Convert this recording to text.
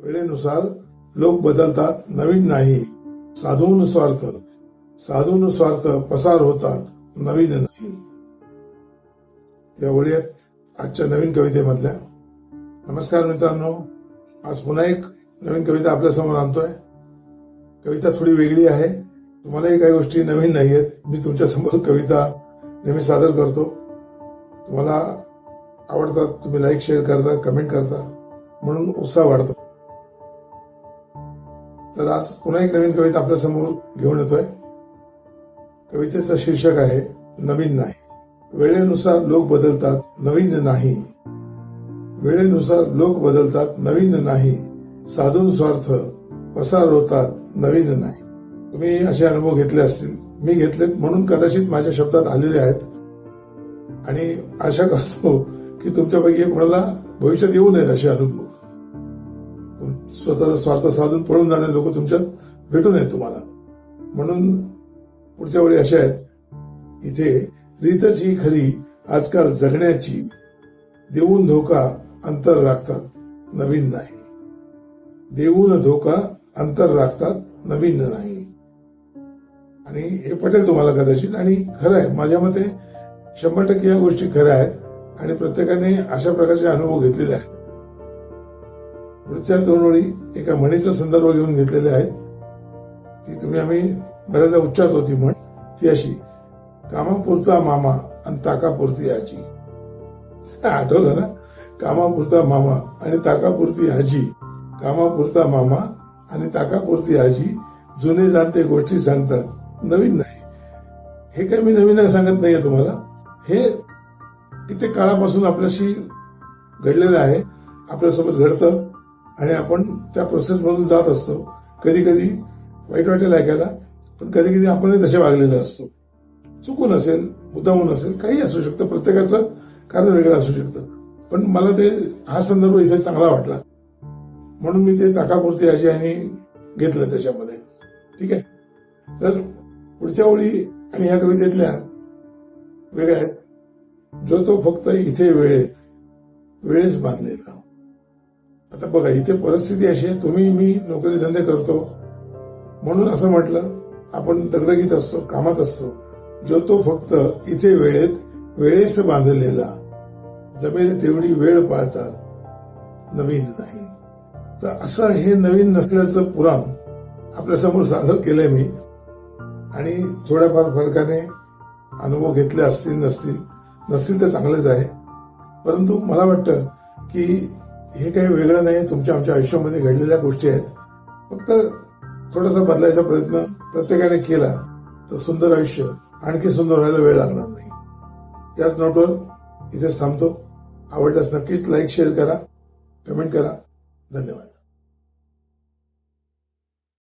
वेळेनुसार लोक बदलतात नवीन नाही. साधून स्वार्थ. साधून स्वार्थ पसार होतात नवीन नाही. या ओळी आहेत आजच्या नवीन कवितेमधल्या. नमस्कार मित्रांनो. आज पुन्हा एक नवीन कविता आपल्यासमोर आणतोय. कविता थोडी वेगळी आहे. तुम्हालाही काही गोष्टी नवीन नाही आहेत मी तुमच्यासमोर कविता नेहमी सादर करतो. तुम्हाला आवडतात तुम्ही लाईक शेअर करता कमेंट करता. म्हणून उत्साह वाढतो. तर आज पुन्हा एक नवीन कविता आपल्यासमोर घेऊन येतोय. कवितेचं शीर्षक आहे नवीन नाही. वेळेनुसार लोक बदलतात नवीन नाही. वेळेनुसार लोक बदलतात नवीन नाही. साधून स्वार्थ पसार होतात नवीन नाही. तुम्ही असे अनुभव घेतले असतील. मी घेतलेत म्हणून कदाचित माझ्या शब्दात आलेले आहेत. आणि आशा करतो की तुमच्यापैकी कोणाला भविष्यात येऊ नयेत असे अनुभव. स्वतःचा स्वार्थ साधून पळून जाणारे लोक तुमच्यात भेटून येत तुम्हाला. म्हणून पुढच्या वेळी अशा आहेत. इथे रीतच ही खरी आजकाल जगण्याची देऊन धोका अंतर राखतात नवीन नाही. देऊन धोका अंतर राखतात नवीन नाही. आणि हे पटेल तुम्हाला कदाचित आणि खरं आहे माझ्या मते शंभर टक्के या गोष्टी खऱ्या आहेत. आणि प्रत्येकाने अशा प्रकारचे अनुभव घेतलेले आहेत. पुढच्या दोन ओळी एका म्हणीचा संदर्भ घेऊन घेतलेले आहेत ती तुम्ही आम्ही बऱ्याचदा उच्चारतो होती म्हण. ती अशी कामापुरता मामा आणि ताकापुरती आजी. आठवलं ना? कामापुरता मामा आणि ताकापुरती आजी. कामापुरता मामा आणि ताकापुरती आजी जुने जाणते गोष्टी सांगतात. नवीन नाही. हे काही मी नवीन सांगत नाहीये तुम्हाला. हे कित्येक काळापासून आपल्याशी घडलेलं आहे. आपल्यासोबत घडतं. आणि आपण त्या प्रोसेस मधून जात असतो. कधी कधी वाईट वाटेल ऐकायला पण कधी कधी आपणही तसे वागलेलो असतो. चुकून असेल मुद्दामून असेल काही असू शकतं. प्रत्येकाचं कारण वेगळं असू शकतं. पण मला ते हा संदर्भ इथे चांगला वाटला. म्हणून मी ते ताकापुरती आजी आणि घेतलं त्याच्यामध्ये. ठीक आहे? तर पुढच्या ओळी आणि ह्या कवितेतल्या वेगळ्या आहेत. जो तो फक्त इथे वेळेत वेळेस बांधलेला आता बघा इथे परिस्थिती अशी आहे तुम्ही मी नोकरी धंदे करतो. म्हणून असं म्हटलं आपण दगदगीत असतो कामात असतो. जो तो फक्त इथे वेळेत वेळेस बांधलेला. जमेल तेवढी वेळ पाळतात नवीन. नाही तर असं हे नवीन नसल्याचं पुराण आपल्यासमोर सादर केलंय मी. आणि थोड्याफार फरकाने अनुभव घेतले असतील नसतील नसतील तर चांगलेच आहे. परंतु मला वाटतं की हे काही वेगळं नाही तुमच्या आमच्या आयुष्यामध्ये घडलेल्या गोष्टी आहेत. फक्त थोडासा बदलायचा प्रयत्न प्रत्येकाने केला तर सुंदर आयुष्य आणखी सुंदर व्हायला वेळ लागणार. नाही याच नोटवर इथेच थांबतो. आवडल्यास नक्कीच लाईक शेअर करा कमेंट करा. धन्यवाद.